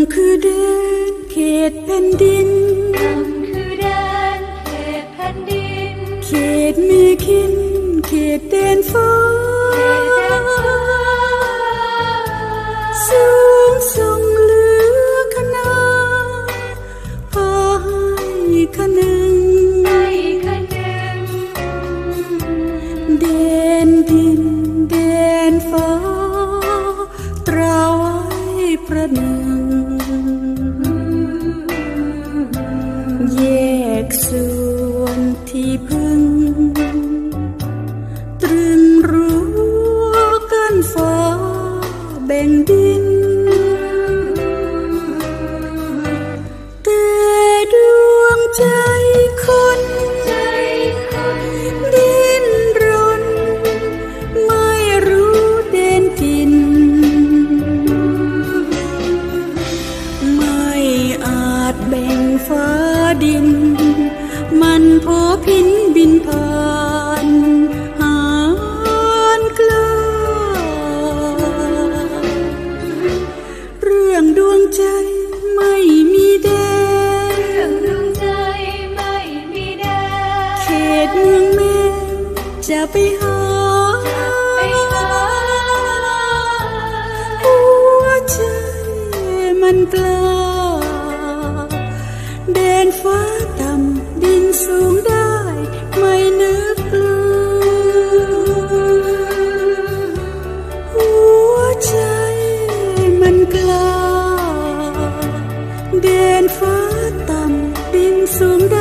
นดิน คือแดนเขตแผ่นดิน เขตมีขินเขตแดนฟ้าสูงส่งเหลือขนาพาให้คะนึงให้คะนึงแดนดินแดนฟ้าตราไว้ประหนึ่ง ที่พึ่ง ตรึงรั้กันฟ้าแบ่งดินแต่ดวงใจคนดิ้นรนไม่รู้เด่นทินไม่อาจแบ่งฟ้าดิน พินบินผ่านหานกล้าเรื่องดวงใจไม่มีแดเรื่องดวงใจไม่มีแดนเขตเมืองแม่จะไปหาไปหาหัวใจมันกล้าแดนฟ้าต่ำดินสูง đêm phá tầm tin xuống đất.